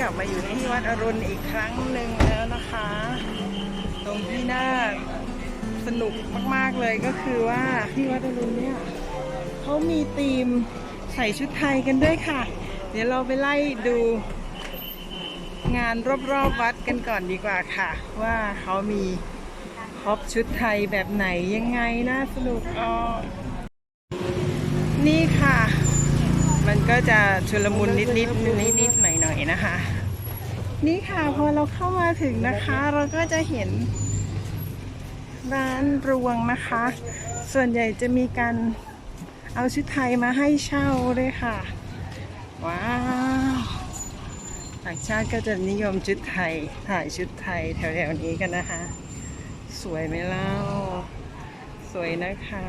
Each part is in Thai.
กลับมาอยู่ที่วัดอรุณอีกครั้งหนึ่งแล้วนะคะ ตรงที่น่าสนุกมากๆเลยก็คือว่าที่วัดอรุณเนี่ยเขามีธีมใส่ชุดไทยกันด้วยค่ะ เดี๋ยวเราไปไล่ดูงานรอบๆวัดกันก่อนดีกว่าค่ะ ว่าเขามีคอบชุดไทยแบบไหนยังไงน่าสนุกอ๋อนี่ค่ะ มันก็จะชุลมุนนิดนิดนิด นะคะ นี่ค่ะพอเราเข้ามาถึงนะคะ เราก็จะเห็นร้านรวงนะคะ ส่วนใหญ่จะมีการเอาชุดไทยมาให้เช่าด้วยค่ะ ว้าวต่างชาติก็จะนิยมชุดไทยถ่ายชุดไทยแถวๆนี้กันนะคะ สวยไหมเล่า สวยนะคะ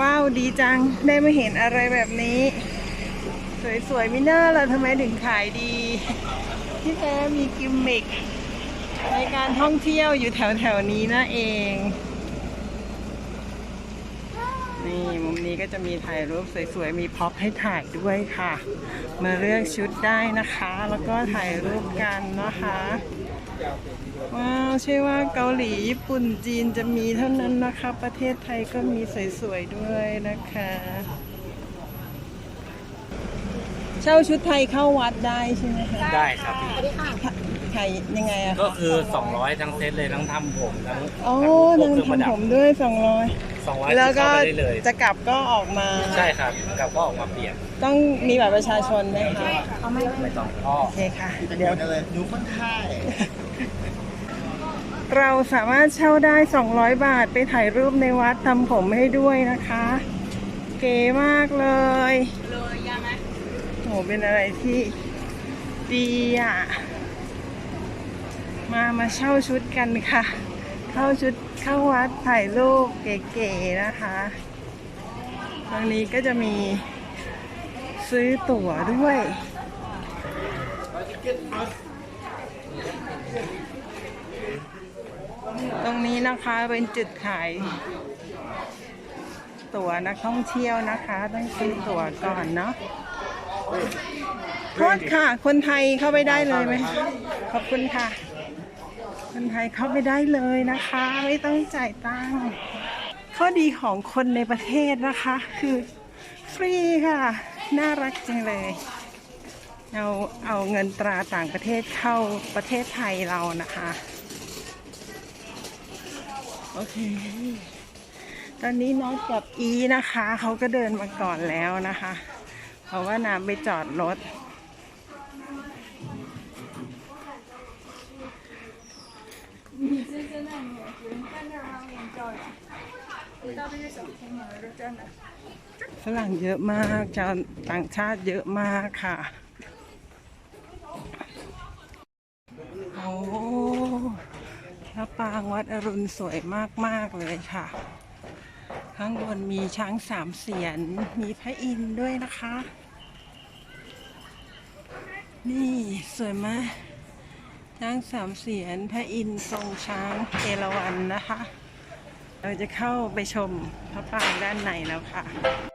ว้าวดีจังได้มาเห็นอะไรแบบนี้ สวยๆมิน่าล่ะทำไมถึงขายดี ที่แท้มีกิมมิคในการท่องเที่ยวอยู่แถวๆนี้นะเอง นี่มุมนี้ก็จะมีถ่ายรูปสวยๆ มีพ็อปให้ถ่ายด้วยค่ะ มาเลือกชุดได้นะคะ แล้วก็ถ่ายรูปกันนะคะว้าวใช่ว่าเกาหลีญี่ปุ่นจีนจะมีเท่านั้นนะคะ ประเทศไทยก็มีสวยๆด้วยนะคะ เช่าชุดไทยเข้าวัดได้ใช่ไหมคะได้ครับพี่ ไทยยังไงอะก็คือ 200 ทั้งเซตเลยทั้งทำผมทั้งโอ้พวนากงเครื่องประดัทำผบมด้วยสองร้อย200แล้วก็เข้าไปได้เลย จะกลับก็ออกมา ใช่ครับกลับก็ออกมาเปลี่ยนต้องมีบัตรประชาชนไหมคะไม่ต้องอ้อโอเคค่ะ เดี๋ยวเลยหนูคนไทยเราสามารถเช่าได้ 200 บาทไปถ่ายรูปในวัดทำผมให้ด้วยนะคะ เก๋มากเลยโหเป็นอะไรที่ดีอะ มามาเช่าชุดกันค่ะ เข้าชุดเข้าวัดถ่ายรูปเก๋ๆนะคะตรงนี้ก็จะมีซื้อตั๋วด้วยตรงนี้นะคะเป็นจุดขายตั๋วนักท่องเที่ยวนะคะ ต้องซื้อตั๋วก่อนเนาะ โทษค่ะ คนไทยเข้าไปได้เลยไหมขอบคุณค่ะ คนไทยเข้าไปได้เลยนะคะ ไม่ต้องจ่ายตังค์ข้อดีของคนในประเทศนะคะ คือฟรีค่ะ น่ารักจังเลยเอาเอาเงินตราต่างประเทศเข้าประเทศไทยเรานะคะ โอเค ตอนนี้น็อตกับอีนะคะ เขาก็เดินมาก่อนแล้วนะคะ เพราะว่าน้ำไปจอดรถฝรั่งเยอะมากชาวต่างชาติเยอะมากค่ะ โอ้พระปรางวัดอรุณสวยมาก ๆ เลยค่ะ ข้างบนมีช้างสามเสียน มีพระอินทร์ด้วยนะคะ นี่สวยมากช้างสามเสียนพระอินทร์ทรงช้างเอราวัณนะคะ เราจะเข้าไปชมพระปรางด้านในแล้วค่ะ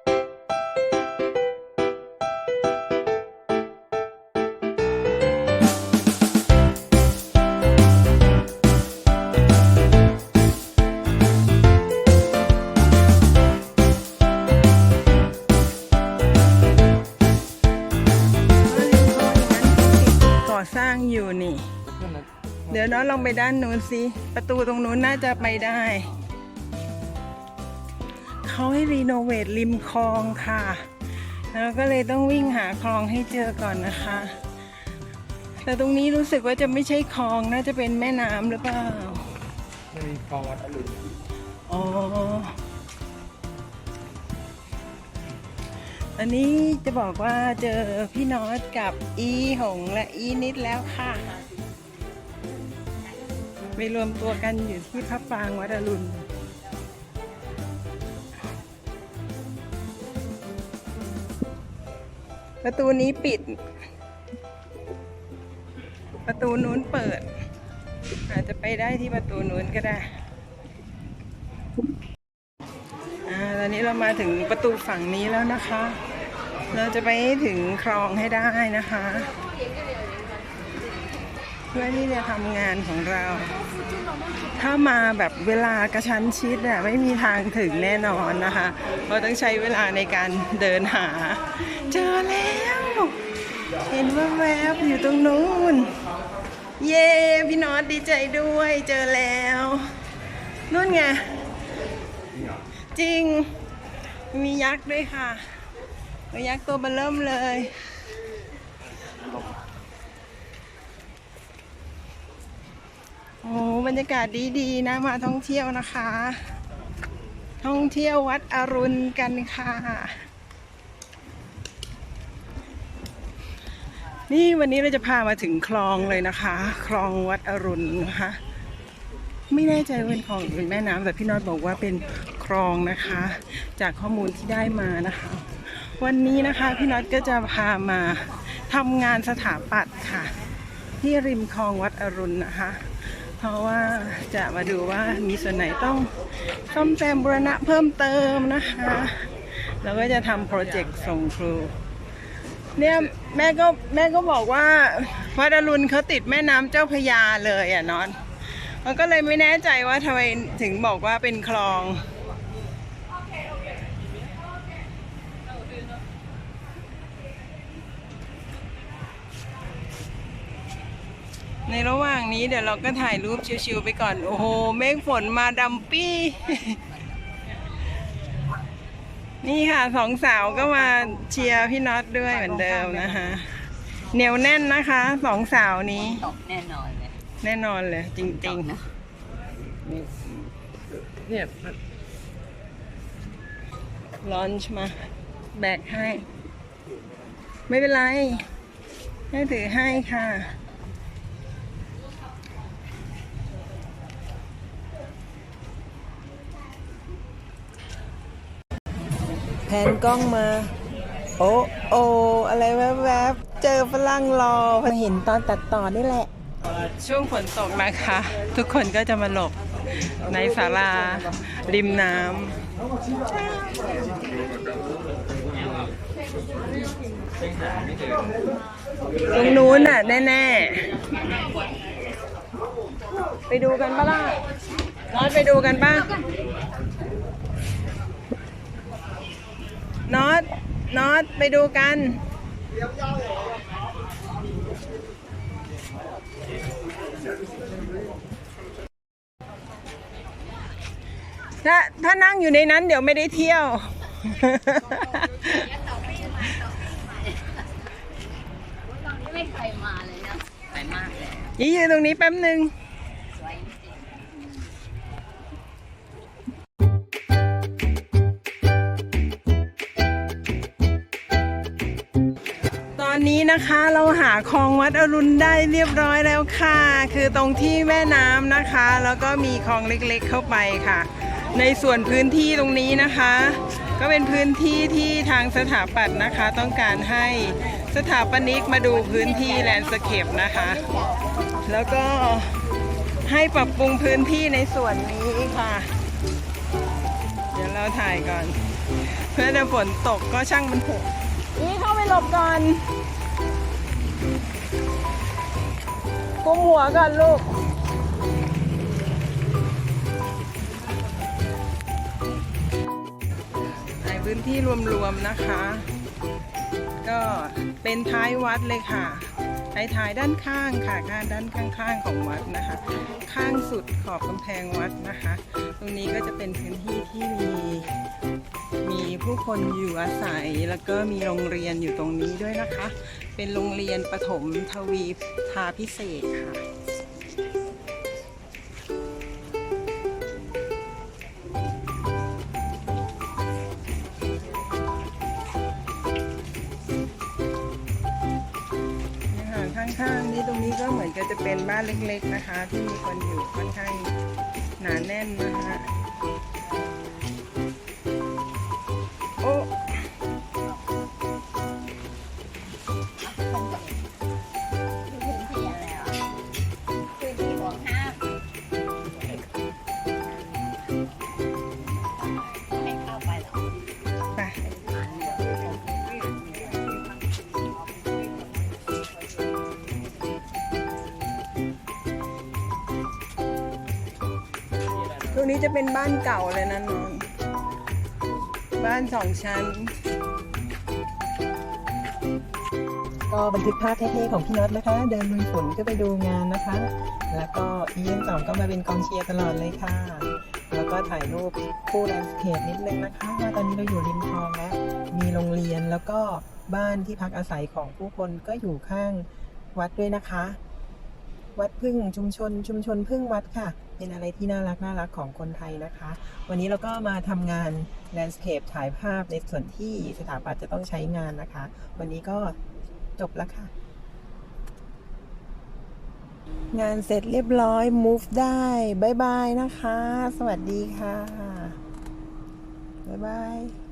อสร้างอยู่นี่ เดี๋ยวน้องลองไปด้านนู้นสิประตูตรงนู้นน่าจะไปได้ เขาให้รีโนเวทริมคลองค่ะ แล้วก็เลยต้องวิ่งหาคลองให้เจอก่อนนะคะ แต่ตรงนี้รู้สึกว่าจะไม่ใช่คลองน่าจะเป็นแม่น้ำหรือเปล่าไม่มีคลองวัดอรุณอ๋อ อันนี้จะบอกว่าเจอพี่น็อตกับอีหงและอีนิดแล้วค่ะ ไปรวมตัวกันอยู่ที่พระปรางวัดอรุณประตูนี้ปิด ประตูนู้นเปิด อาจจะไปได้ที่ประตูนู้นก็ได้ อ่า ตอนนี้ เรามาถึงประตูฝั่งนี้แล้วนะคะ เราจะไปถึงคลองให้ได้นะคะ เพื่อที่จะทำงานของเรา ถ้ามาแบบเวลากระชั้นชิดอะไม่มีทางถึงแน่นอนนะคะเราต้องใช้เวลาในการเดินหา เจอแล้ว เห็นว่าแวบอยู่ตรงนู้น เย้พี่นอตดีใจด้วยเจอแล้วนู่นไงจริง มียักษ์ด้วยค่ะมียักษ์ตัวเบลเริ่มเลย โอ้บรรยากาศดีๆนะมาท่องเที่ยวนะคะ ท่องเที่ยววัดอรุณกันค่ะ นี่วันนี้เราจะพามาถึงคลองเลยนะคะ คลองวัดอรุณนะคะ ไม่แน่ใจเป็นคลองหรือแม่น้ำแต่พี่น็อตบอกว่าเป็น คลองนะคะ จากข้อมูลที่ได้มานะคะ วันนี้นะคะพี่น็อตก็จะพามาทำงานสถาปัตย์ค่ะ ที่ริมคลองวัดอรุณนะคะ เพราะว่าจะมาดูว่ามีส่วนไหนต้องซ่อมแซมบูรณะเพิ่มเติมนะคะแล้วก็จะทำโปรเจกต์ส่งครูเนี่ยแม่ก็แม่ก็บอกว่าวัดอรุณเขาติดแม่น้ำเจ้าพยาเลยอะนอนมันก็เลยไม่แน่ใจว่าทำไมถึงบอกว่าเป็นคลอง ในระหว่างนี้เดี๋ยวเราก็ถ่ายรูปชิวๆไปก่อน โอ้โห เมฆฝนมาดำปี้ นี่ค่ะสองสาวก็มาเชียร์พี่น็อตด้วยเหมือนเดิมนะคะ เหนียวแน่นนะคะสองสาวนี้ ตกแน่นอนเลยแน่นอนเลย จริงนะเนี่ยๆลอนช์มาแบกให้ ไม่เป็นไร ให้ถือให้ค่ะ นกล้องมา โอ้โออะไรแวบๆ เจอฝรั่งรอพอเห็นตอนตัดต่อนี่แหละ ช่วงฝนตกนะคะ ทุกคนก็จะมาหลบในศาลาริมน้ำตรงนู้นน่ะ แน่ๆ ไปดูกันปะล่ะนอตไปดูกันปะ น็อตน็อตไปดูกันถ้าถ้านั่งอยู่ในนั้นเดี๋ยวไม่ได้เที่ยว ไม่เคยมาเลยนะไปมากเลยยี่ยืนตรงนี้แป๊บหนึ่ง นี้นะคะเราหาคลองวัดอรุณได้เรียบร้อยแล้วค่ะ คือตรงที่แม่น้ำนะคะ แล้วก็มีคลองเล็กๆเข้าไปค่ะ ในส่วนพื้นที่ตรงนี้นะคะ ก็เป็นพื้นที่ที่ทางสถาปัตย์นะคะ ต้องการให้สถาปนิกมาดูพื้นที่แลนด์สเคปนะคะ แล้วก็ให้ปรับปรุงพื้นที่ในส่วนนี้ค่ะ เดี๋ยวเราถ่ายก่อน เพื่อจะฝนตกก็ช่างมันเถอะนี่เข้าไปหลบก่อน กุมหัวก่อนลูก ในพื้นที่รวมๆนะคะ ก็เป็นท้ายวัดเลยค่ะ ท้ายท้ายด้านข้างค่ะด้านด้านข้างๆของวัดนะคะ ข้างสุดขอบกำแพงวัดนะคะ ตรงนี้ก็จะเป็นพื้นที่ที่มีมีผู้คนอยู่อาศัยแล้วก็มีโรงเรียนอยู่ตรงนี้ด้วยนะคะ เป็นโรงเรียนประถมทวีทาพิเศษค่ะ รงนี้ก็เหมือนกับจะเป็นบ้านเล็กๆนะคะ ที่มีคนอยู่ค่อนข้างหนาแน่นนะคะ รงนี้จะเป็นบ้านเก่าเลยนะนนท์บ้านสองชั้น ก็บันทึกภาพเท่ๆของพี่น็อตนะคะ เดินลุยฝนก็ไปดูงานนะคะ แล้วก็อีเอ็นสองก็มาเป็นกองเชียร์ตลอดเลยค่ะ แล้วก็ถ่ายรูปคู่แลนด์สเคปนิดนึงนะคะว่าตอนนี้เราอยู่ริมคลองแล้วมีโรงเรียนแล้วก็บ้านที่พักอาศัยของผู้คนก็อยู่ข้างวัดด้วยนะคะ วัดพึ่งชุมชน ชุมชนพึ่งวัดค่ะ เป็นอะไรที่น่ารักน่ารักของคนไทยนะคะ วันนี้เราก็มาทำงานแลนด์สเคปถ่ายภาพในส่วนที่สถาปัตย์จะต้องใช้งานนะคะ วันนี้ก็จบแล้วค่ะ งานเสร็จเรียบร้อย move ได้บายบายนะคะ สวัสดีค่ะบายบาย